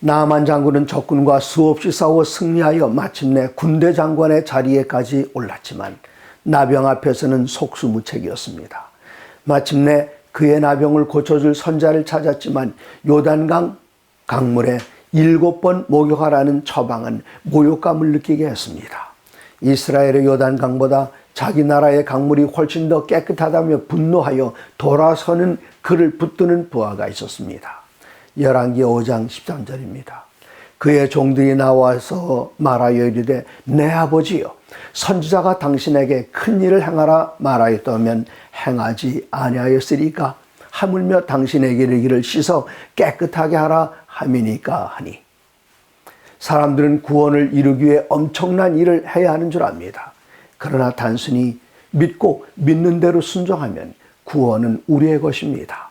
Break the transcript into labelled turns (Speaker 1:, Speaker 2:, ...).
Speaker 1: 나만 장군은 적군과 수없이 싸워 승리하여 마침내 군대 장관의 자리에까지 올랐지만 나병 앞에서는 속수무책이었습니다. 마침내 그의 나병을 고쳐줄 선자를 찾았지만 요단강 강물에 일곱 번 목욕하라는 처방은 모욕감을 느끼게 했습니다. 이스라엘의 요단강보다 자기 나라의 강물이 훨씬 더 깨끗하다며 분노하여 돌아서는 그를 붙드는 부하가 있었습니다. 열왕기 5장 13절입니다. 그의 종들이 나와서 말하여 이르되 내 아버지여 선지자가 당신에게 큰 일을 행하라 말하였다면 행하지 아니하였으리까 하물며 당신에게 이르기를 씻어 깨끗하게 하라 함이니까 하니 사람들은 구원을 이루기 위해 엄청난 일을 해야 하는 줄 압니다. 그러나 단순히 믿고 믿는 대로 순종하면 구원은 우리의 것입니다.